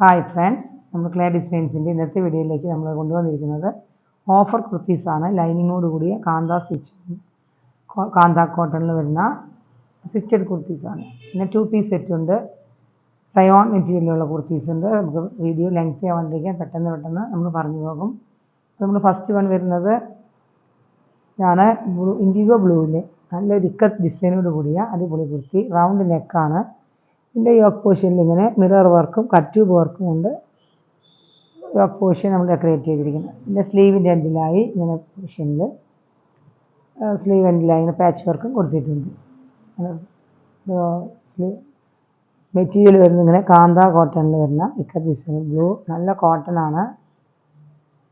Hi friends നമ്മൾ clay ഡിസൈൻസിന്റെ ഇന്നത്തെ വീഡിയോയിലേക്ക് നമ്മൾ കൊണ്ടുവന്നിരിക്കുന്നത് ഓഫർ കുർത്തീസാണ് ലൈനിങ്ങോട് കൂടിയ കാന്ത സ്റ്റിച്ച് കാന്ത കോട്ടണിൽ വരുന്ന സ്റ്റിച്ചഡ് കുർത്തീസാണ് പിന്നെ ടു പീസ് സെറ്റ് ഉണ്ട്. റയോൺ മെറ്റീരിയലുള്ള കുർത്തീസ് ഉണ്ട്. നമുക്ക് വീഡിയോ ലെങ്ത്തി ആവാണ്ടിരിക്കാൻ പെട്ടെന്ന് പെട്ടെന്ന് നമ്മൾ പറഞ്ഞു പോകും. നമ്മൾ ഫസ്റ്റ് വൺ വരുന്നത് ഇതാണ് ബ്ലൂ ഇൻഡിഗോ ബ്ലൂവിൽ നല്ല ഇക്കത്ത് ഡിസൈനോട് കൂടിയ അടിപൊളി കുർത്തി. റൗണ്ട് നെക്കാണ് ഇതിന്റെ യോക്ക് പോർഷനിൽ ഇങ്ങനെ മിറർ വർക്കും കട്ട് ട്യൂബ് വർക്കും ഉണ്ട്. യോക്ക് പോഷൻ നമ്മൾ ഡെക്കറേറ്റ് ചെയ്തിരിക്കുന്നത് ഇതിന്റെ സ്ലീവിന്റെ എൻഡിലായി ഇങ്ങനെ പോർഷനിൽ സ്ലീവ് എൻഡിലായി ഇങ്ങനെ പാച്ച് വർക്കും കൊടുത്തിട്ടുണ്ട്. സ്ലീവ് മെറ്റീരിയൽ വരുന്നത് ഇങ്ങനെ കാന്ത കോട്ടണിൽ വരുന്ന ഇക്ക ഡിസൈൻ ബ്ലൂ നല്ല കോട്ടൺ ആണ്.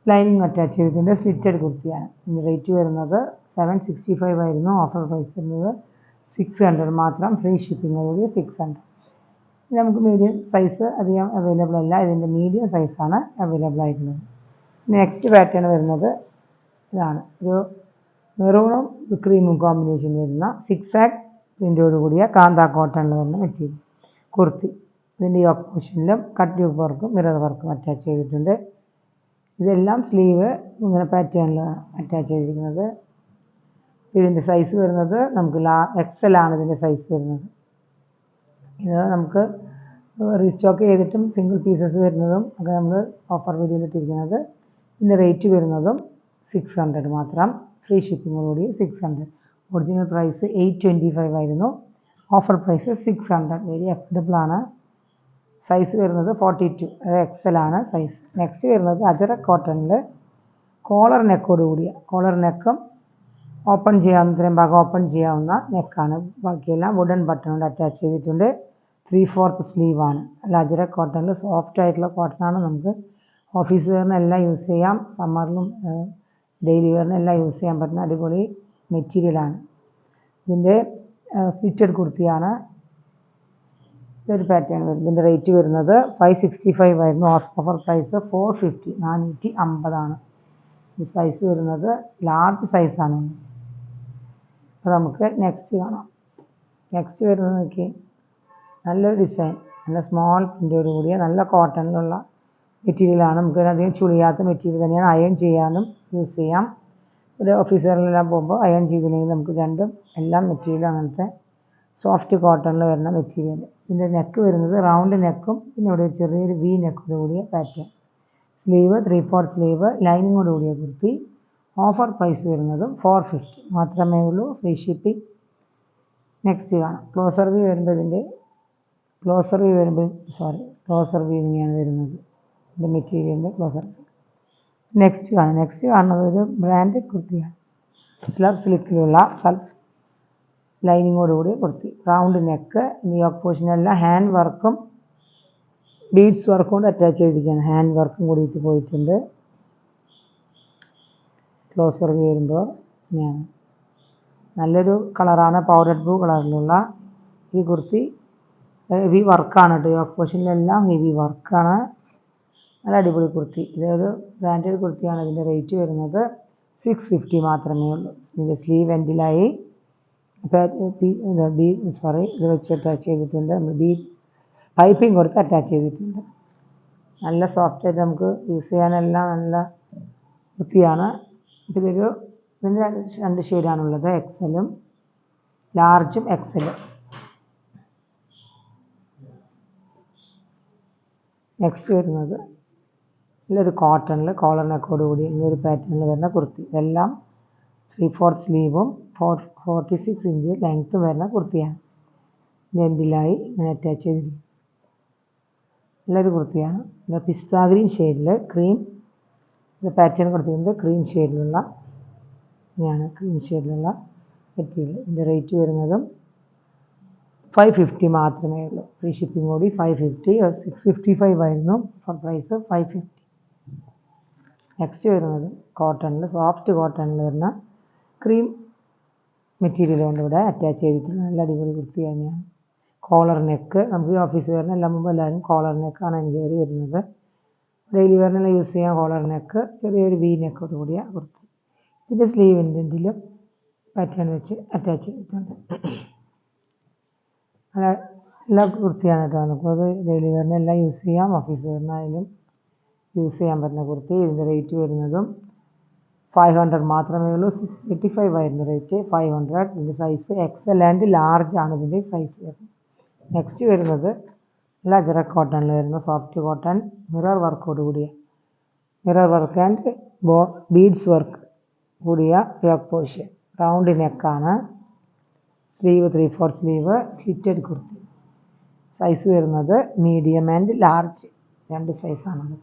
ലൈനിങ് അറ്റാച്ച് ചെയ്തിട്ടുണ്ട്. സ്ലിറ്റഡ് കുർത്തിയാണ്. ഇതിന്റെ റേറ്റ് വരുന്നത് സെവൻ സിക്സ്റ്റി ഫൈവ് ആയിരുന്നു. ഓഫർ പ്രൈസ് വരുന്നത് സിക്സ് ഹൺഡ്രഡ് മാത്രം. ഫ്രീ ഷിപ്പിങ്ങോടുകൂടി സിക്സ് ഹൺഡ്രഡ് നമുക്ക് മീഡിയം സൈസ് അധികം അവൈലബിൾ അല്ല. ഇതിന്റെ മീഡിയം സൈസാണ് അവൈലബിൾ ആയിട്ടുള്ളത്. നെക്സ്റ്റ് പാറ്റേൺ വരുന്നത് ഇതാണ്. ഒരു മെറൂണും ക്രീമും കോമ്പിനേഷൻ വരുന്ന സിക്സ് ആക്ക് പ്രിന്റോട് കൂടിയ കാന്ത കോട്ടണിൽ വരുന്ന മെറ്റീരിയൽ കുർത്തി. ഇതിന്റെ യോക്ക് പോർഷനിലും കട്ട് ട്യൂബ് വർക്കും മിറർ വർക്കും അറ്റാച്ച് ചെയ്തിട്ടുണ്ട്. ഇതെല്ലാം സ്ലീവ് ഇങ്ങനെ പാറ്റേണിൽ അറ്റാച്ച് ചെയ്തിരിക്കുന്നത്. ഇതിന്റെ സൈസ് വരുന്നത് നമുക്ക് ലാ എക്സൽ ആണ് ഇതിന്റെ സൈസ് വരുന്നത്. ഇത് നമുക്ക് റീസ്റ്റോക്ക് ചെയ്തിട്ടും സിംഗിൾ പീസസ് വരുന്നതും ഒക്കെ നമ്മൾ ഓഫർ വീഡിയോയിൽ ഇട്ടിരിക്കുന്നത്. ഇതിന്റെ റേറ്റ് വരുന്നതും സിക്സ് ഹൺഡ്രഡ് മാത്രം. Free ഷിപ്പിങ്ങോടുകൂടി six hundred original price eight twenty five ആയിരുന്നു. Offer price six hundred very affordable ആണ്. സൈസ് വരുന്നത് ഫോർട്ടി ടു അത് എക്സൽ ആണ്. സൈസ് നെക്സ്റ്റ് വരുന്നത് അജറ കോട്ടണിൽ കോളർ നെക്കോട് കൂടിയ. കോളർ നെക്കും ഓപ്പൺ ചെയ്യാവുന്ന ഇത്രയും ഭാഗം ഓപ്പൺ ചെയ്യാവുന്ന നെക്കാണ് ബാക്കിയെല്ലാം വുഡൻ ബട്ടൺ കൊണ്ട് അറ്റാച്ച് ചെയ്തിട്ടുണ്ട്. ത്രീ ഫോർത്ത് സ്ലീവാണ് അജറ കോട്ടണിൽ സോഫ്റ്റ് ആയിട്ടുള്ള കോട്ടണാണ് നമുക്ക് ഓഫീസ് വെയറിന് എല്ലാം യൂസ് ചെയ്യാം. സമ്മറിലും ഡെയിലി വെയറിന് എല്ലാം യൂസ് ചെയ്യാൻ പറ്റുന്ന അടിപൊളി മെറ്റീരിയലാണ് ഇതിന്റെ സ്റ്റിച്ചഡ് കുർത്തിയാണ് ഇതൊരു പാറ്റേൺ വരും. ഇതിന്റെ റേറ്റ് വരുന്നത് ഫൈവ് സിക്സ്റ്റി ഫൈവ് ആയിരുന്നു. ഓഫർ പ്രൈസ് ഫോർ ഫിഫ്റ്റി നാനൂറ്റി അമ്പതാണ് ഈ സൈസ് വരുന്നത് ലാർജ് സൈസാണ് അപ്പോൾ നമുക്ക് നെക്സ്റ്റ് കാണാം. നെക്സ്റ്റ് വരുന്നത് നോക്കി നല്ലൊരു ഡിസൈൻ നല്ല സ്മോൾ പ്രിന്റോട് കൂടിയ നല്ല കോട്ടണിലുള്ള മെറ്റീരിയലാണ് നമുക്ക് അധികം ചുളിയാത്ത മെറ്റീരിയൽ തന്നെയാണ് അയൺ ചെയ്യാനും യൂസ് ചെയ്യാം. ഒരു ഓഫീസറിലെല്ലാം പോകുമ്പോൾ അയൺ ചെയ്തില്ലെങ്കിൽ നമുക്ക് രണ്ടും എല്ലാം മെറ്റീരിയലും അങ്ങനത്തെ സോഫ്റ്റ് കോട്ടണിൽ വരുന്ന മെറ്റീരിയൽ ഇതിന്റെ നെക്ക് വരുന്നത് റൗണ്ട് നെക്കും പിന്നെ ഇവിടെ ചെറിയൊരു വി നെക്കോട് കൂടിയ pattern sleeve three four sleeve ലൈനിങ്ങോട് കൂടിയ കുർത്തി. ഓഫർ പ്രൈസ് വരുന്നതും ഫോർ ഫിഫ്റ്റി മാത്രമേ ഉള്ളൂ ഫ്രീ ഷിപ്പിംഗ് നെക്സ്റ്റ് കാണാം. ക്ലോസർ വ്യൂ വരുമ്പോൾ ഇതിന്റെ ക്ലോസർ വ്യൂ വരുമ്പോൾ സോറി ക്ലോസർ വ്യൂ ഇങ്ങനെയാണ് വരുന്നത് ഇതിന്റെ മെറ്റീരിയലിന്റെ ക്ലോസർ നെക്സ്റ്റ് കാണാം. നെക്സ്റ്റ് കാണുന്നത് ഒരു ബ്രാൻഡഡ് കുർത്തിയാണ്. സ്ലബ് സ്ലിക്കിലുള്ള സൽഫ് ലൈനിങ്ങോട് കൂടി kurti. Round neck New York പോർഷനെല്ലാം hand വർക്കും ബീഡ്സ് വർക്കും കൊണ്ട് അറ്റാച്ച് ചെയ്തിരിക്കുകയാണ്. ഹാൻഡ് വർക്കും കൂടി കൂടിയിട്ട് പോയിട്ടുണ്ട്. ക്ലോസർ വ്യൂ വരുമ്പോൾ ഞാൻ. നല്ലൊരു കളറാണ് പൗഡർ ബ്ലൂ കളറിലുള്ള ഈ കുർത്തി. ഹെവി വർക്കാണ് കേട്ടോ യോഗ പോഷനിലെല്ലാം ഹെവി വർക്കാണ് നല്ല അടിപൊളി കുർത്തി. ഇതൊരു ബ്രാൻഡഡ് കുർത്തിയാണ് ഇതിന്റെ റേറ്റ് വരുന്നത് സിക്സ് ഫിഫ്റ്റി മാത്രമേ ഉള്ളൂ. ഇതിന്റെ സ്ലീവ് എൻഡിലായി ബീ സോറി ഇത് വെച്ച് അറ്റാച്ച് ചെയ്തിട്ടുണ്ട്. നമ്മൾ ബീ പൈപ്പിംഗ് കൊടുത്ത് അറ്റാച്ച് ചെയ്തിട്ടുണ്ട്. നല്ല സോഫ്റ്റ് ആയിട്ട് നമുക്ക് യൂസ് ചെയ്യാനെല്ലാം നല്ല വൃത്തിയാണ് ഇതൊരു ഇതിന്റെ രണ്ട് ഷെയ്ഡാണുള്ളത് എക്സലും ലാർജും എക്സലും നെക്സ്റ്റ് വരുന്നത്. ഇതിലൊരു കോട്ടണിൽ കോളർ കൂടി ഈ ഒരു പാറ്റേണിൽ വരുന്ന കുർത്തി. എല്ലാം ത്രീ ഫോർത്ത് സ്ലീവും ഫോർ ഫോർട്ടി സിക്സ് ഇഞ്ച് ലെങ്ത്തും വരുന്ന കുർത്തിയാണ്. ലെൻഡിലായി ഇങ്ങനെ അറ്റാച്ച് ചെയ്തിരിക്കും നല്ലൊരു കുർത്തിയാണ്. ഇത് പിസ്ത ഗ്രീൻ ഷെയ്ഡിൽ ക്രീം ഇത് പാറ്റേൺ കൊടുത്തിരിക്കുന്നത് ക്രീം ഷെയ്ഡിലുള്ള ഇങ്ങനെയാണ് ക്രീം ഷെയ്ഡിലുള്ള മെറ്റീരിയൽ ഇതിന്റെ റേറ്റ് വരുന്നതും ഫൈവ് ഫിഫ്റ്റി മാത്രമേ ഉള്ളൂ. ഫ്രീ ഷിപ്പിംഗ് കൂടി five fifty six fifty five ആയിരുന്നു പ്രൈസ് ഫൈവ് ഫിഫ്റ്റി നെക്സ്റ്റ് വരുന്നത് കോട്ടണിൽ സോഫ്റ്റ് കോട്ടണിൽ വരുന്ന ക്രീം മെറ്റീരിയൽ കൊണ്ട് ഇവിടെ അറ്റാച്ച് ചെയ്തിട്ടുണ്ട്. നല്ല അടിപൊളി കുർത്തി തന്നെയാണ്. കോളർ നെക്ക് നമുക്ക് ഓഫീസ് വരുന്ന എല്ലാം മുമ്പ് എല്ലാവരും കോളർ നെക്കാണ് എൻക്വയറി വരുന്നത്. ഡെയിലി വെയറിനെല്ലാം യൂസ് ചെയ്യാൻ കോളർ നെക്ക് ചെറിയൊരു വി നെക്കോട് കൂടിയ കുർത്തി. ഇതിന്റെ സ്ലീവിന്റെ പാറ്റേൺ വെച്ച് അറ്റാച്ച് ചെയ്തിട്ടുണ്ട്. നല്ല എല്ലാ കുർത്തിയാണ് നമുക്കത് ഡെയിലി വെയറിന് എല്ലാം യൂസ് ചെയ്യാം. ഓഫീസ് വെയറിനായാലും യൂസ് ചെയ്യാൻ പറ്റുന്ന കുർത്തി. ഇതിന്റെ റേറ്റ് വരുന്നതും ഫൈവ് ഹൺഡ്രഡ് മാത്രമേ ഉള്ളൂ. എയ്റ്റി ഫൈവ് ആയിരുന്നു റേറ്റ് ഫൈവ് ഹൺഡ്രഡ് ഇതിന്റെ സൈസ് എക്സൽ ആൻഡ് ലാർജ് ആണ് ഇതിന്റെ സൈസ് വരുന്നത്. നെക്സ്റ്റ് വരുന്നത് ലജറ കോട്ടണിൽ വരുന്ന സോഫ്റ്റ് കോട്ടൺ മിറർ വർക്കോട് കൂടിയ mirror work and bow beads work കൂടിയ യോക്ക് പോഷൻ റൗണ്ട് നെക്കാണ് sleeve three four sleeve slitted kurti. Size വരുന്നത് മീഡിയം ആൻഡ് ലാർജ് രണ്ട് സൈസാണത്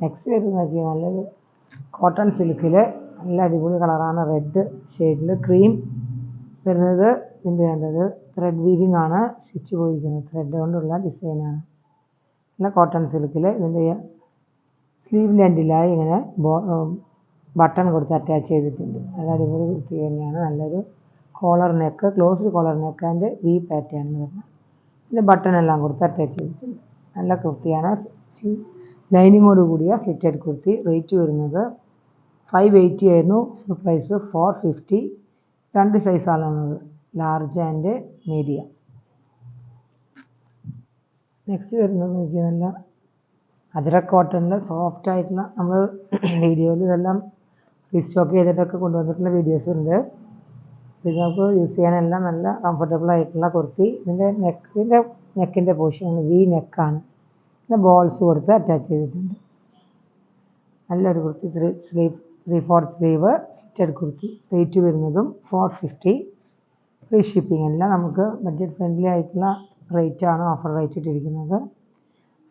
നെക്സ്റ്റ് വരുന്നത് നല്ലൊരു കോട്ടൺ സിൽക്കിൽ നല്ല അടിപൊളി കളറാണ് റെഡ് ഷെയ്ഡിൽ ക്രീം വരുന്നത് ഇതിന്റെ വേണ്ടത് ത്രെഡ് വീവിംഗ് ആണ്. സ്റ്റിച്ച് പോയിരിക്കുന്നത് ത്രെഡ് കൊണ്ടുള്ള ഡിസൈനാണ് നല്ല കോട്ടൺ സിൽക്കിൽ ഇതിന്റെ സ്ലീവ് ലെൻഡിലായി ഇങ്ങനെ ബട്ടൺ കൊടുത്ത് അറ്റാച്ച് ചെയ്തിട്ടുണ്ട്. നല്ല അടിപൊളി കുർത്തി തന്നെയാണ്. നല്ലൊരു collar neck closed collar neck and V pattern എന്ന് പറഞ്ഞാൽ ഇതിന്റെ ബട്ടൺ എല്ലാം കൊടുത്ത് അറ്റാച്ച് ചെയ്തിട്ടുണ്ട്. നല്ല കുർത്തിയാണ്. ലൈനിങ്ങോട് കൂടിയ ഫിറ്റഡ് കുർത്തി. റേറ്റ് വരുന്നത് ഫൈവ് എയ്റ്റി ആയിരുന്നു. പ്രൈസ് ഫോർ ഫിഫ്റ്റി രണ്ട് സൈസാണ് ഉള്ളത്. ലാർജ് ആൻഡ് മീഡിയം നെക്സ്റ്റ് വരുന്നത് എനിക്ക് നല്ല അജറക് കോട്ടണിൽ സോഫ്റ്റ് ആയിട്ടുള്ള നമ്മൾ വീഡിയോയിൽ ഇതെല്ലാം റീസ്റ്റോക്ക് ചെയ്തിട്ടൊക്കെ കൊണ്ടുവന്നിട്ടുള്ള വീഡിയോസ് ഉണ്ട്. നമുക്ക് യൂസ് ചെയ്യാനെല്ലാം നല്ല കംഫർട്ടബിൾ ആയിട്ടുള്ള കുർത്തി. ഇതിന്റെ നെക്കിന്റെ നെക്കിന്റെ പോർഷൻ വി നെക്കാണ് പിന്നെ ബോൾസ് കൊടുത്ത് അറ്റാച്ച് ചെയ്തിട്ടുണ്ട്. നല്ലൊരു kurti. Three sleeve three fourth sleeve fitted kurti. Rate വരുന്നതും ഫോർ ഫിഫ്റ്റി ഫ്രീ ഷിപ്പിംഗ് എല്ലാം നമുക്ക് ബഡ്ജറ്റ് ഫ്രണ്ട്ലി ആയിട്ടുള്ള റേറ്റാണ് ഓഫർ റേറ്റ് ഇട്ടിരിക്കുന്നത്.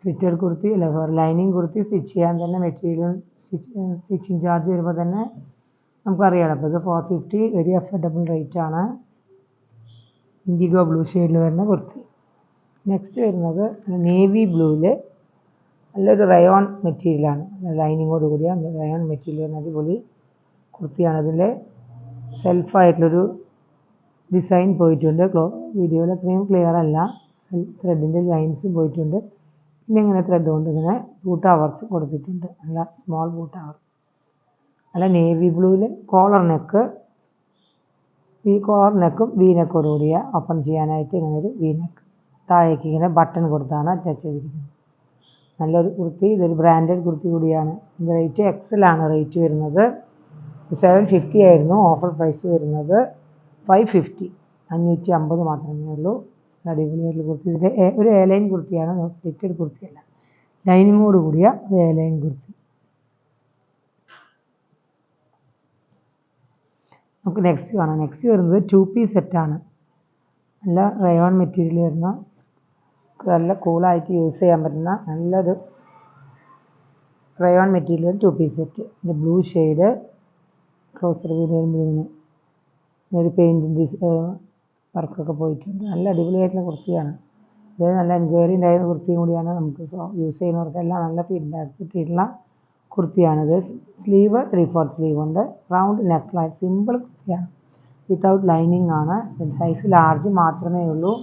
ഫിറ്റഡ് കുർത്തി അല്ല സോറി ലൈനിങ് കുർത്തി സ്റ്റിച്ച് ചെയ്യാൻ തന്നെ മെറ്റീരിയൽ സ്റ്റിച്ച് സ്റ്റിച്ചിങ് ചാർജ് വരുമ്പോൾ തന്നെ നമുക്കറിയാലോ അപ്പോൾ ഇത് four fifty very affordable rate ആണ്. ഇൻഡിഗോ ബ്ലൂ ഷെയ്ഡിൽ വരുന്ന കുർത്തി. നെക്സ്റ്റ് വരുന്നത് നേവി ബ്ലൂവിൽ നല്ലൊരു റയോൺ മെറ്റീരിയലാണ് ലൈനിങ്ങോട് കൂടിയ റയോൺ മെറ്റീരിയൽ വരുന്ന അടിപൊളി കുർത്തിയാണ്. അതിന്റെ സെൽഫായിട്ടുള്ളൊരു ഡിസൈൻ പോയിട്ടുണ്ട്. ക്ലോ വീഡിയോയിൽ അത്രയും ക്ലിയർ അല്ല. ത്രെഡിന്റെ ലൈൻസ് പോയിട്ടുണ്ട്. പിന്നെ ഇങ്ങനെ ത്രെഡ് കൊണ്ട് ഇങ്ങനെ ബൂട്ട് അവർസ് കൊടുത്തിട്ടുണ്ട്. നല്ല സ്മോൾ ബൂട്ട് നല്ല നേവി ബ്ലൂവിൽ കോളർ നെക്ക് വി കോളർ നെക്കും വി നെക്കോട് കൂടിയ ഓപ്പൺ ചെയ്യാനായിട്ട് ഇങ്ങനെ ഒരു വി നെക്ക് താഴേക്ക് ഇങ്ങനെ ബട്ടൺ കൊടുത്താണ് അറ്റാച്ച് ചെയ്തിരിക്കുന്നത്. നല്ലൊരു കുർത്തി ഇതൊരു ബ്രാൻഡഡ് കുർത്തി കൂടിയാണ്. ഇതിന്റെ റേറ്റ് എക്സലാണ് റേറ്റ് വരുന്നത്. സെവൻ ഫിഫ്റ്റി ആയിരുന്നു ഓഫർ പ്രൈസ് വരുന്നത്. ഫൈവ് ഫിഫ്റ്റി അഞ്ഞൂറ്റി അമ്പത് മാത്രമേ ഉള്ളൂ. അടിപൊളിയായിട്ടുള്ള കുർത്തി. ഇതിന്റെ എ- ഒരു എയർലൈൻ കുർത്തിയാണ്. സ്ലിറ്റഡ് കുർത്തിയല്ല. ലൈനിങ്ങോട് കൂടിയ ഒരു ലൈൻ കുർത്തി. നമുക്ക് നെക്സ്റ്റ് കാണാം നെക്സ്റ്റ് വരുന്നത് ടു പീസ് സെറ്റാണ് നല്ല റയോൺ മെറ്റീരിയൽ വരുന്ന നല്ല കൂളായിട്ട് യൂസ് ചെയ്യാൻ പറ്റുന്ന നല്ലൊരു rayon material two piece set ഇതിന്റെ ബ്ലൂ ഷെയ്ഡ് ക്ലോസർ വീട് വരുമ്പോൾ ഒരു പെയിന്റിന്റെ വർക്കൊക്കെ പോയിട്ടുണ്ട്. നല്ല അടിപൊളിയായിട്ടുള്ള കുർത്തിയാണ്. ഇത് നല്ല എൻക്വയറി ഉണ്ടായിരുന്ന കുർത്തിയും കൂടിയാണ് നമുക്ക് യൂസ് ചെയ്യുന്നവർക്കെല്ലാം നല്ല ഫീഡ്ബാക്ക് കിട്ടിയിട്ടുള്ള കുർത്തിയാണിത്. സ്ലീവ് ത്രീ ഫോർത്ത് സ്ലീവ് ഉണ്ട്. റൗണ്ട് നെക്ക് ലൈൻ സിമ്പിൾ കുർത്തിയാണ്. വിത്തൗട്ട് ലൈനിങ് ആണ്. സൈസ് ലാർജ് മാത്രമേ ഉള്ളൂ.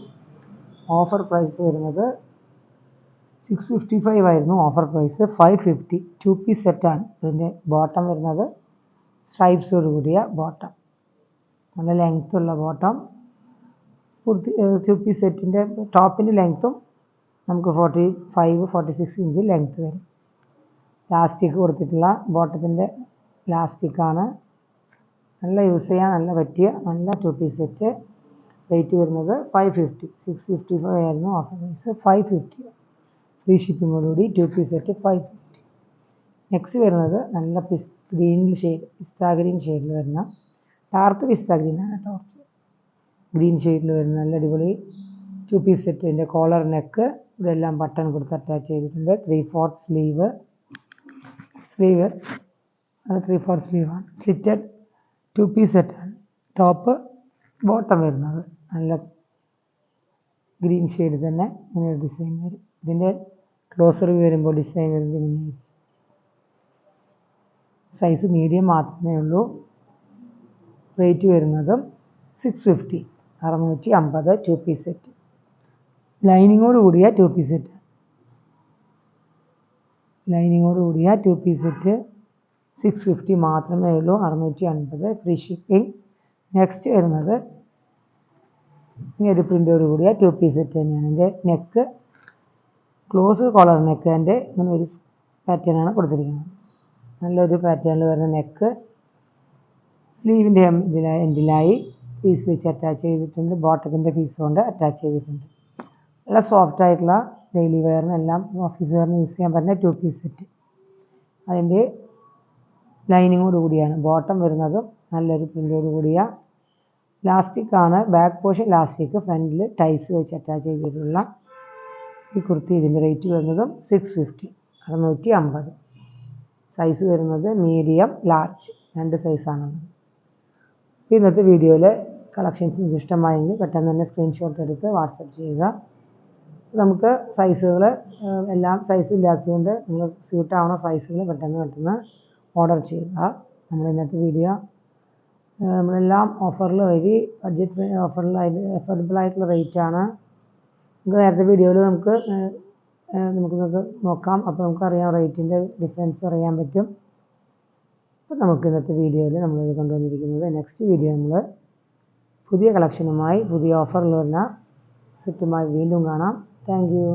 ഓഫർ പ്രൈസ് വരുന്നത് സിക്സ് ഫിഫ്റ്റി ഫൈവ് ആയിരുന്നു offer price five fifty two piece സെറ്റാണ് ഇതിന്റെ ബോട്ടം വരുന്നത്. സ്ട്രൈപ്സോട് കൂടിയ ബോട്ടം നല്ല ലെങ്ത് ഉള്ള ബോട്ടം കുർത്തി ടു പീസ് സെറ്റിന്റെ ടോപ്പിന്റെ ലെങ്ത്തും നമുക്ക് forty five forty six inch length വരും. ലാസ്റ്റിക് കൊടുത്തിട്ടുള്ള ബോട്ടത്തിന്റെ ലാസ്റ്റിക്കാണ് നല്ല യൂസ് ചെയ്യാൻ നല്ല പറ്റിയ നല്ല ടു പീസ് സെറ്റ് റേറ്റ് വരുന്നത് five fifty six fifty five ആയിരുന്നു offer price five fifty free ഷിപ്പിങ്ങോടുകൂടി two piece set five fifty next വരുന്നത് നല്ല പിസ് ഗ്രീൻ ഷെയ്ഡ് പിസ്താ ഗ്രീൻ ഷെയ്ഡിൽ വരുന്ന ഡാർക്ക് പിസ്ത ഗ്രീനാണ് ടോർച്ച് ഗ്രീൻ ഷെയ്ഡിൽ വരുന്ന നല്ല അടിപൊളി ടു പീസ് സെറ്റിന്റെ കോളർ നെക്ക് ഇതെല്ലാം ബട്ടൺ കൊടുത്ത് അറ്റാച്ച് ചെയ്തിട്ടുണ്ട്. ത്രീ ഫോർത്ത് സ്ലീവ് സ്ലീവ് അത് ത്രീ ഫോർ സ്ലീവാണ് സ്ലിറ്റഡ് ടു പീസ് സെറ്റാണ് ടോപ്പ് ബോട്ടം വരുന്നത്. നല്ല ഗ്രീൻ ഷെയ്ഡ് തന്നെ. ഇങ്ങനെ ഒരു ഡിസൈൻ വരും. ഇതിന്റെ ക്ലോസർ വരുമ്പോൾ ഡിസൈൻ വരുന്നത് ഇങ്ങനെ. സൈസ് മീഡിയം മാത്രമേ ഉള്ളൂ. റേറ്റ് വരുന്നതും സിക്സ് ഫിഫ്റ്റി അറുന്നൂറ്റി അമ്പത് ടു പീസ് സെറ്റ് ലൈനിങ്ങോട് കൂടിയ ടു പീസ് സെറ്റ് ലൈനിങ്ങോട് കൂടിയ two piece set six fifty മാത്രമേ ഉള്ളൂ. അറുന്നൂറ്റി അൻപത് ഫ്രീ ഷിപ്പിംഗ് നെക്സ്റ്റ് വരുന്നത് ഇനി ഒരു പ്രിന്റോട് കൂടിയ ടു പീസ് സെറ്റ് തന്നെയാണ്. എന്റെ നെക്ക് ക്ലോസ് കോളർ നെക്ക് എന്റെ ഇങ്ങനെ ഒരു പാറ്റേണാണ് കൊടുത്തിരിക്കുന്നത്. നല്ലൊരു പാറ്റേണിൽ വരുന്ന നെക്ക് സ്ലീവിന്റെ ഇതിലായി എൻഡിലായി പീസ് വെച്ച് അറ്റാച്ച് ചെയ്തിട്ടുണ്ട്. ബോട്ടത്തിന്റെ പീസ് കൊണ്ട് അറ്റാച്ച് ചെയ്തിട്ടുണ്ട്. നല്ല സോഫ്റ്റ് ആയിട്ടുള്ള ഡെയിലി വെയറിനെല്ലാം ഓഫീസ് വെയറിന് യൂസ് ചെയ്യാൻ പറ്റുന്ന ടു പീസ് സെറ്റ് അതിന്റെ ലൈനിങ്ങോട് കൂടിയാണ്. ബോട്ടം വരുന്നതും നല്ലൊരു പ്രിന്റോട് കൂടിയ ലാസ്റ്റിക് ആണ്. ബാക്ക് പോർഷൻ ലാസ്റ്റിക് ഫ്രണ്ടിൽ ടൈസ് വെച്ച് അറ്റാച്ച് ചെയ്തിട്ടുള്ള ഈ കുർത്തി ഇതിന്റെ റേറ്റ് വരുന്നതും സിക്സ് ഫിഫ്റ്റി അറുന്നൂറ്റി അമ്പത് സൈസ് വരുന്നത് മീഡിയം ലാർജ് രണ്ട് സൈസാണുള്ളത് ഇന്നത്തെ വീഡിയോയിൽ കളക്ഷൻസ് ഇഷ്ടമായെങ്കിൽ പെട്ടെന്ന് തന്നെ സ്ക്രീൻഷോട്ട് എടുത്ത് വാട്സപ്പ് ചെയ്യുക. നമുക്ക് സൈസുകൾ എല്ലാം സൈസ് ഇല്ലാത്തതുകൊണ്ട് നിങ്ങൾ സ്യൂട്ടാവണ സൈസുകൾ പെട്ടെന്ന് പെട്ടെന്ന് ഓർഡർ ചെയ്യുക. നമ്മൾ ഇന്നത്തെ വീഡിയോ നമ്മളെല്ലാം ഓഫറിൽ വഴി ബഡ്ജറ്റ് ഓഫറിൽ അഫോർഡബിൾ ആയിട്ടുള്ള റേറ്റ് ആണ്. നമുക്ക് നേരത്തെ വീഡിയോയിൽ നമുക്ക് നമുക്ക് നോക്കാം. അപ്പോൾ നമുക്കറിയാം റേറ്റിന്റെ ഡിഫറൻസ് അറിയാൻ പറ്റും. അപ്പോൾ നമുക്ക് ഇന്നത്തെ വീഡിയോയിൽ നമ്മളിത് കൊണ്ടുവന്നിരിക്കുന്നത് നെക്സ്റ്റ് വീഡിയോ നമ്മൾ പുതിയ കളക്ഷനുമായി പുതിയ ഓഫറിൽ വരുന്ന സെറ്റുമായി വീണ്ടും കാണാം. Thank you